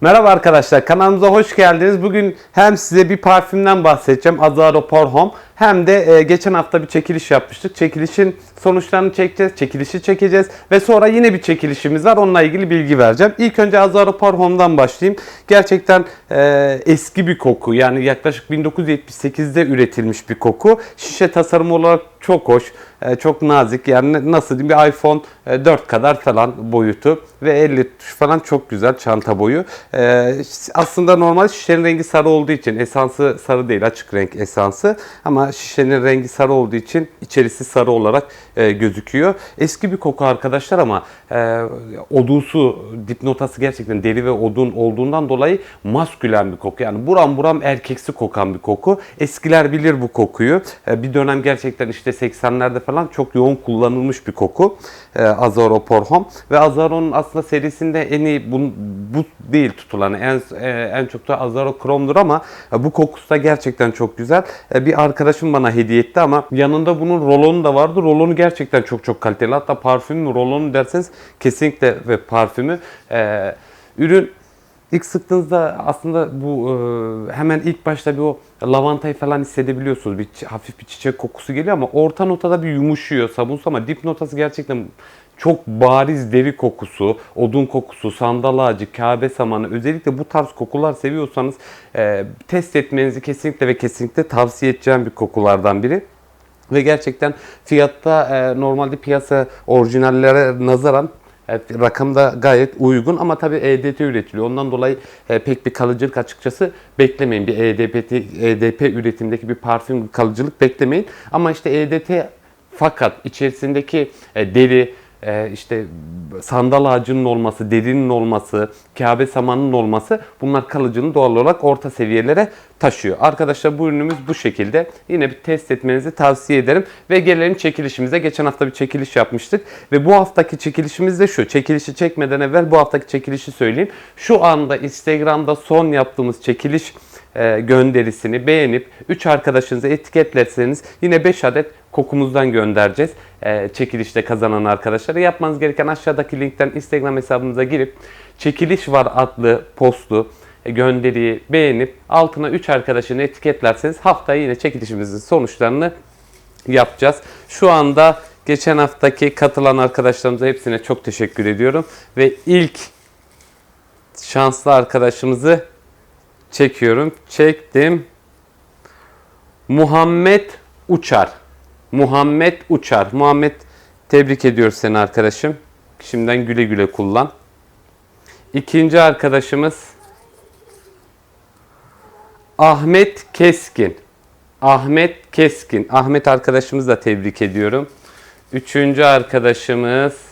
Merhaba arkadaşlar kanalımıza hoş geldiniz. Bugün hem size bir parfümden bahsedeceğim Azaro Parfum hem de e, geçen hafta bir çekiliş yapmıştık. Çekilişin sonuçlarını çekeceğiz, çekilişi çekeceğiz ve sonra yine bir çekilişimiz var. Onunla ilgili bilgi vereceğim. İlk önce Azaro Parfum'dan başlayayım. Gerçekten e, eski bir koku. Yani yaklaşık 1978'de üretilmiş bir koku. Şişe tasarımı olarak çok hoş, e, çok nazik. Yani nasıl diyeyim bir iPhone e, 4 kadar falan boyutu ve 50 tuş falan çok güzel çanta boyu. E, aslında normal şişenin rengi sarı olduğu için esansı sarı değil açık renk esansı ama şişenin rengi sarı olduğu için içerisi sarı olarak e, gözüküyor. Eski bir koku arkadaşlar ama e, odusu, dipnotası gerçekten deri ve odun olduğundan dolayı maskülen bir koku. Yani buram buram erkeksi kokan bir koku. Eskiler bilir bu kokuyu. E, bir dönem gerçekten işte 80'lerde falan çok yoğun kullanılmış bir koku. E, Azaro Porhom ve Azaro'nun aslında serisinde en iyi bu, bu değil tutulan en e, en çok da Azaro Chrome'dur ama e, bu kokusu da gerçekten çok güzel. E, bir arkadaşım bana hediye etti ama yanında bunun rolonu da vardı. Rolonu gerçekten çok çok kaliteli. Hatta parfüm mü rolonu derseniz kesinlikle ve parfümü e, ürün İlk sıktığınızda aslında bu e, hemen ilk başta bir o lavantayı falan hissedebiliyorsunuz. Bir hafif bir çiçek kokusu geliyor ama orta notada bir yumuşuyor sabunsu ama dip notası gerçekten çok bariz deri kokusu, odun kokusu, sandal ağacı, kabe samanı özellikle bu tarz kokular seviyorsanız e, test etmenizi kesinlikle ve kesinlikle tavsiye edeceğim bir kokulardan biri. Ve gerçekten fiyatta e, normalde piyasa orijinallere nazaran Evet, rakam da gayet uygun ama tabii EDT üretiliyor. Ondan dolayı e, pek bir kalıcılık açıkçası beklemeyin. Bir EDP, EDP üretimdeki bir parfüm kalıcılık beklemeyin. Ama işte EDT fakat içerisindeki e, deri, e, işte sandal ağacının olması, derinin olması, Kabe samanının olması bunlar kalıcılığını doğal olarak orta seviyelere taşıyor. Arkadaşlar bu ürünümüz bu şekilde. Yine bir test etmenizi tavsiye ederim. Ve gelelim çekilişimize. Geçen hafta bir çekiliş yapmıştık. Ve bu haftaki çekilişimiz de şu. Çekilişi çekmeden evvel bu haftaki çekilişi söyleyeyim. Şu anda Instagram'da son yaptığımız çekiliş gönderisini beğenip 3 arkadaşınızı etiketlerseniz yine 5 adet kokumuzdan göndereceğiz. E, çekilişte kazanan arkadaşlara yapmanız gereken aşağıdaki linkten Instagram hesabımıza girip çekiliş var adlı postu e, gönderiyi beğenip altına 3 arkadaşını etiketlerseniz haftaya yine çekilişimizin sonuçlarını yapacağız. Şu anda geçen haftaki katılan arkadaşlarımıza hepsine çok teşekkür ediyorum ve ilk şanslı arkadaşımızı çekiyorum. Çektim. Muhammed Uçar. Muhammed Uçar. Muhammed tebrik ediyoruz seni arkadaşım. Şimdiden güle güle kullan. İkinci arkadaşımız Ahmet Keskin. Ahmet Keskin. Ahmet arkadaşımızı da tebrik ediyorum. Üçüncü arkadaşımız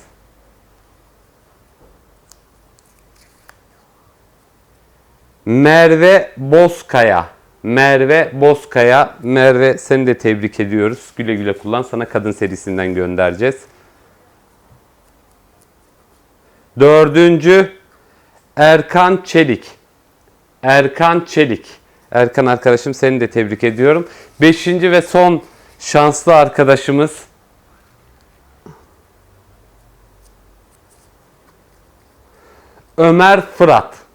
Merve Bozkaya. Merve Bozkaya. Merve seni de tebrik ediyoruz. Güle güle kullan. Sana kadın serisinden göndereceğiz. Dördüncü Erkan Çelik. Erkan Çelik. Erkan arkadaşım seni de tebrik ediyorum. Beşinci ve son şanslı arkadaşımız Ömer Fırat.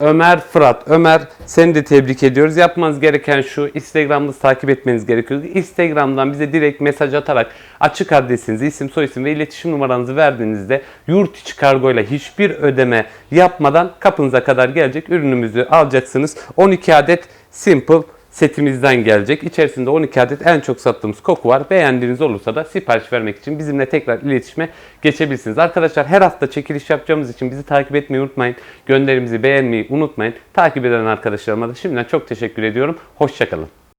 Ömer Fırat. Ömer seni de tebrik ediyoruz. Yapmanız gereken şu Instagram'da takip etmeniz gerekiyor. Instagram'dan bize direkt mesaj atarak açık adresinizi, isim, soyisim ve iletişim numaranızı verdiğinizde yurt içi kargoyla hiçbir ödeme yapmadan kapınıza kadar gelecek ürünümüzü alacaksınız. 12 adet Simple setimizden gelecek. İçerisinde 12 adet en çok sattığımız koku var. Beğendiğiniz olursa da sipariş vermek için bizimle tekrar iletişime geçebilirsiniz. Arkadaşlar her hafta çekiliş yapacağımız için bizi takip etmeyi unutmayın. Gönderimizi beğenmeyi unutmayın. Takip eden arkadaşlarıma da şimdiden çok teşekkür ediyorum. Hoşçakalın.